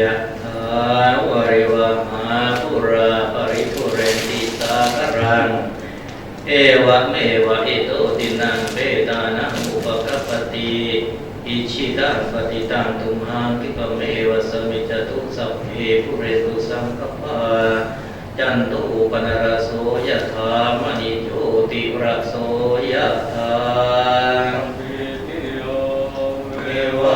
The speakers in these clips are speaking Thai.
ยะถาวริวหาปุราปริปุเรนติสาคารัง เอวะเมวะอิโตตินังเปตานังอุปกปปติอิชิตังปฏิตังตุมหังคิปเมวะสมิจตุสัพเพปุเรตุสังกปาจันตุปนรโสยะถามณิโชติระโสยะถาเอวัน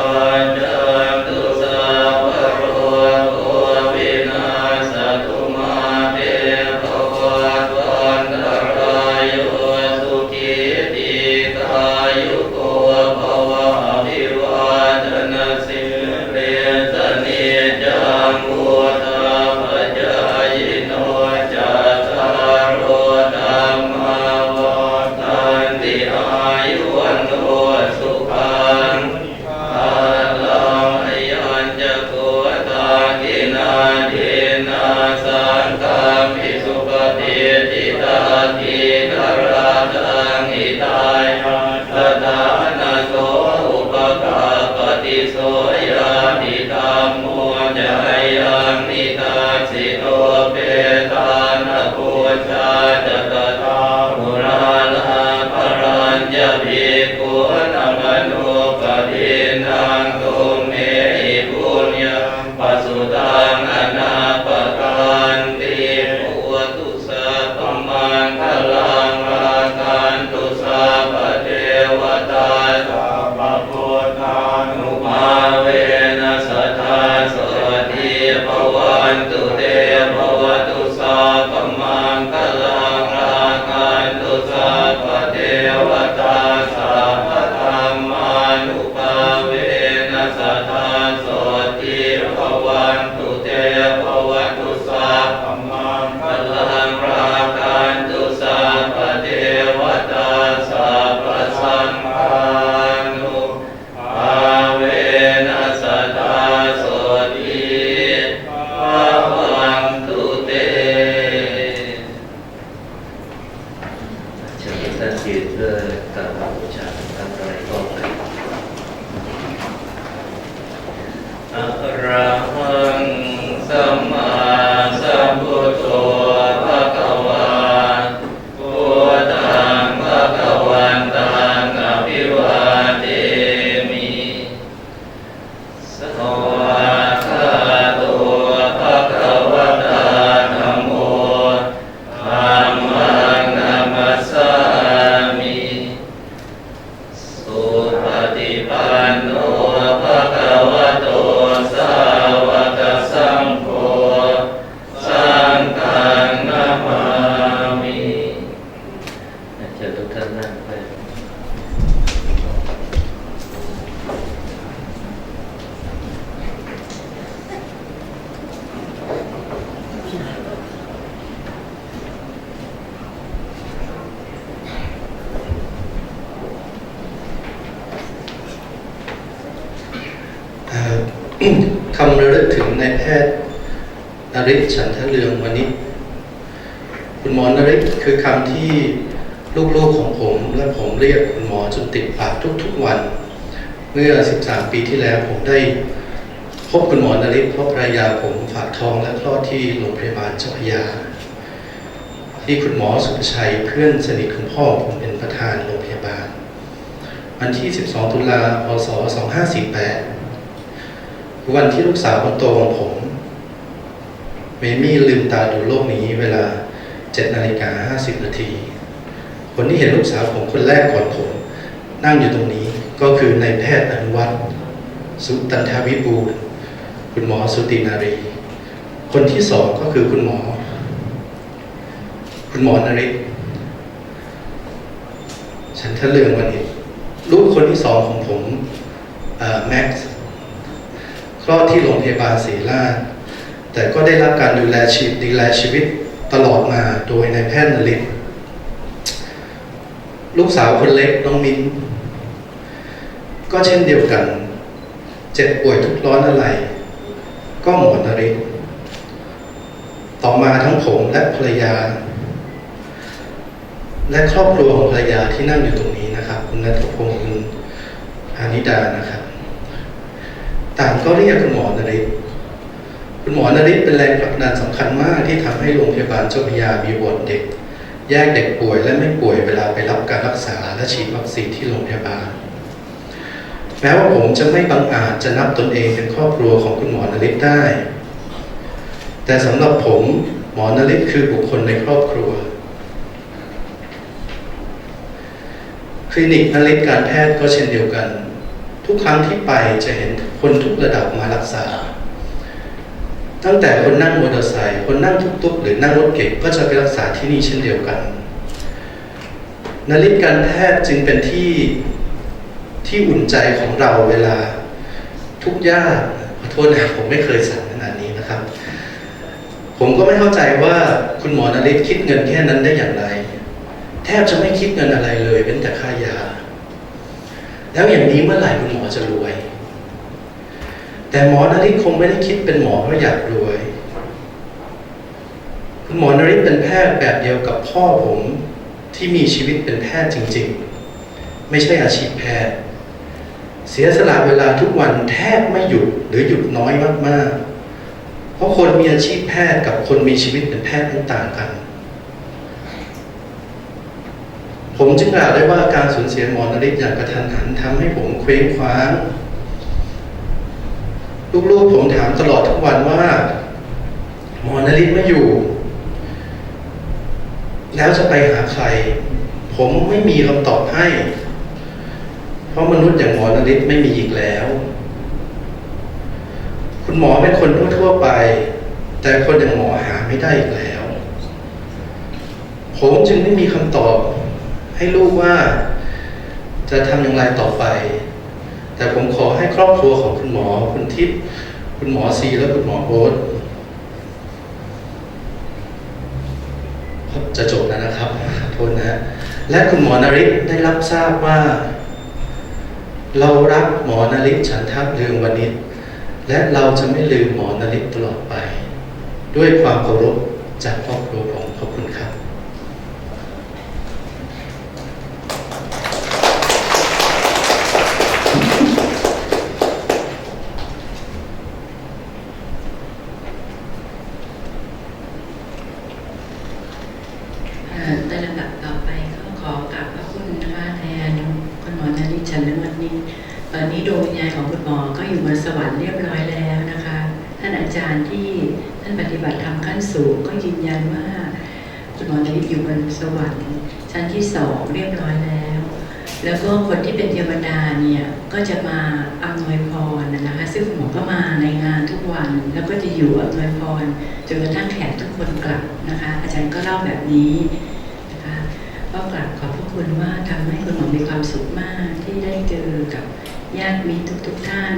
สุปฏิทิตาทิกราตังอิตายตถานาโสอุปกาปฏิโสยานิธรรมโมจายังนิทาสิโตเปตานะโพชาจตตามุราลาปรัญญภิกขุา ภะคะวะโตสาวกสังโฆสังฆังนามามิเชิญทุกท่านนั่งไป เอ่อ คำระลึก ถึงนายแพทย์นริศฉันทะเลืองวันนี้ คุณหมอนริศคือคำที่ลูกๆของผมและผมเรียกคุณหมอจนติดปากทุกๆวัน เมื่อ 13 ปีที่แล้วผมได้พบคุณหมอนริศเพราะภรรยาผมฝากท้องและคลอดที่โรงพยาบาลเจ้าพยา ที่คุณหมอสุภชัยเพื่อนสนิทคุณพ่อผมเป็นประธานโรงพยาบาล วันที่ 12 ตุลา พศ 2548 วันที่ลูกสาวคนโตของผมเมมี่ลืมตาดูโลกนี้เวลา7นาฬิกา50 นาที คนที่เห็นลูกสาวผมคนแรกก่อนผม นั่งอยู่ตรงนี้ก็คือนายแพทย์อนุวัฒน์สุตันทวิบูรณ์คุณหมอสุตินารี คนที่สองก็คือคุณหมอ คุณหมอนริศฉันทะเลืองวันนี้ลูกคนที่สองของผมแม็กซ์ คลอดที่โรงพยาบาลศรีราชแต่ก็ได้รับการดูแลชีวิตดูแลชีวิตตลอดมาโดยนายแพทย์นรินลูกสาวคนเล็กน้องมิ้น ก็เช่นเดียวกัน เจ็บป่วยทุกร้อนอะไร ก็หมอนรินต่อมาทั้งผมและภรรยา และครอบครัวของภรรยาที่นั่งอยู่ตรงนี้นะครับ คุณนัทพงศ์คุณพานิดานะครับ ต่างก็เรียกคุณหมอนริศคุณหมอนริศเป็นแรงผลักดันสำคัญมากที่ทำให้โรงพยาบาลเจ้าพยามีวอร์ดเด็ก แยกเด็กป่วยและไม่ป่วยเวลาไปรับการรักษาและฉีดวัคซีนที่โรงพยาบาลแม้ว่าผมจะไม่บังอาจจะนับตนเองเป็นครอบครัวของคุณหมอนริศได้ แต่สำหรับผมหมอนริศคือบุคคลในครอบครัว คลินิกนริศการแพทย์ก็เช่นเดียวกัน ทุกครั้งที่ไปจะเห็นคนทุกระดับมารักษา ตั้งแต่คนนั่งมอเตอร์ไซค์คนนั่งทุกๆ หรือนั่งรถเก๋งก็จะไปรักษาที่นี่เช่นเดียวกันนริศการแพทย์จึงเป็นที่ที่อุ่นใจของเราเวลาทุกยากขอโทษนะผมไม่เคยสั่งขนาดนี้นะครับ ผมก็ไม่เข้าใจว่าคุณหมอนริศคิดเงินแค่นั้นได้อย่างไร แทบจะไม่คิดเงินอะไรเลยเป็นแต่ค่ายา แล้วอย่างนี้เมื่อไหร่คุณหมอจะรวย แต่หมอนริศคงไม่ได้คิดเป็นหมอเพราะอยากรวย คุณหมอนริศเป็นแพทย์แบบเดียวกับพ่อผมที่มีชีวิตเป็นแพทย์จริง ๆ ไม่ใช่อาชีพแพทย์ เสียสละเวลาทุกวันแทบไม่หยุดหรือหยุดน้อยมากๆ เพราะคนมีอาชีพแพทย์กับคนมีชีวิตเป็นแพทย์นั้นต่างกัน ผมจึงกล่าวได้ว่าการสูญเสียหมอนริศอย่างกระทันหันทำให้ผมเคว้งคว้าง ลูกๆผมถามตลอดทุกวันว่า หมอนริศไม่อยู่ แล้วจะไปหาใคร ผมไม่มีคำตอบให้ เพราะมนุษย์อย่างหมอนริศไม่มีอีกแล้ว คุณหมอเป็นคนทั่วๆไป แต่คนอย่างหมอหาไม่ได้อีกแล้ว ผมจึงไม่มีคำตอบ ให้ลูกว่าจะทำอย่างไรต่อไป แต่ผมขอให้ครอบครัวของคุณหมอ คุณทิพย์คุณหมอซีและคุณหมอโอ๊ตจะจบแล้วนะครับโทษนะฮะและคุณหมอนริศได้รับทราบว่า เรารักหมอนริศฉันทัพเรืองวณิชและเราจะไม่ลืมหมอนริศตลอดไป ด้วยความเคารพจากครอบครัวขอบคุณครับ เอ่อ ในลำดับต่อไปก็ขอกราบพระคุณนะคะแทนคุณหมอนาริชันนวันนี้ ตอนนี้ดวงวิญญาณของคุณหมอก็อยู่บนสวรรค์เรียบร้อยแล้วนะคะ ท่านอาจารย์ที่ท่านปฏิบัติธรรมขั้นสูงก็ยืนยันว่าคุณหมอนาริอยู่บนสวรรค์ชั้นที่สองเรียบร้อยแล้ว แล้วก็คนที่เป็นเทวดาเนี่ยก็จะมาอำนวยพรนะคะซึ่งหมอก็มาในงานทุกวัน แล้วก็จะอยู่อำนวยพรจนกระทั่งแขกทุกคนกลับนะคะ อาจารย์ก็เล่าแบบนี้นะคะก็กลับขอบพระคุณว่าทำให้คุณหมอมีความสุขมากที่ได้เจอกับญาติมิตรทุก ๆ ท่าน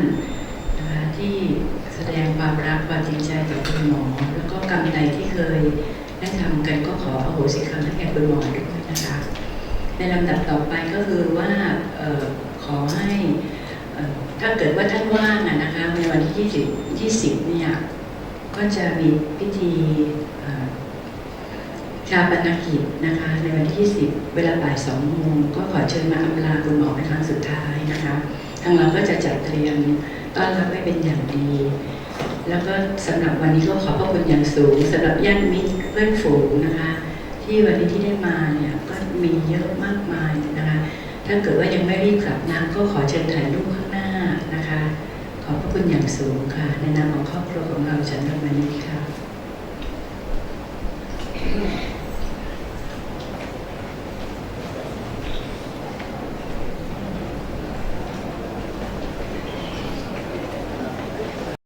นะคะที่แสดงความรักความจริงใจต่อคุณหมอ แล้วก็กรรมใดที่เคยได้ทำกันก็ขออโหสิกรรมให้แก่คุณหมอด้วยนะคะ ลำดับต่อไปก็คือว่าออขอให้เอ่อถ้าเกิดว่าท่านว่างนะคะในวันที่20 20เนี่ยก็จะมีพิธีชาปนกิจนะคะในวันที่20เวลาบ่าย2โมงก็ขอเชิญมาอำลาคุณหมอเป็นครั้งสุดท้ายนะคะทางเราก็จะจัดเตรียมต้อนรับไว้เป็นอย่างดี แล้วก็สำหรับวันนี้ก็ขอบพระคุณอย่างสูงสำหรับญาติมิตรเพื่อนฝูงนะคะ ที่วันนี้ที่ได้มาเนี่ย มีเยอะมากมายนะคะถ้าเกิดว่ายังไม่รีบกลับนะก็ขอเชิญถ่ายรูปข้างหน้านะคะ ขอบพระคุณอย่างสูงค่ะในนามของครอบครัวของเราฉันทำวันนี้ค่ะ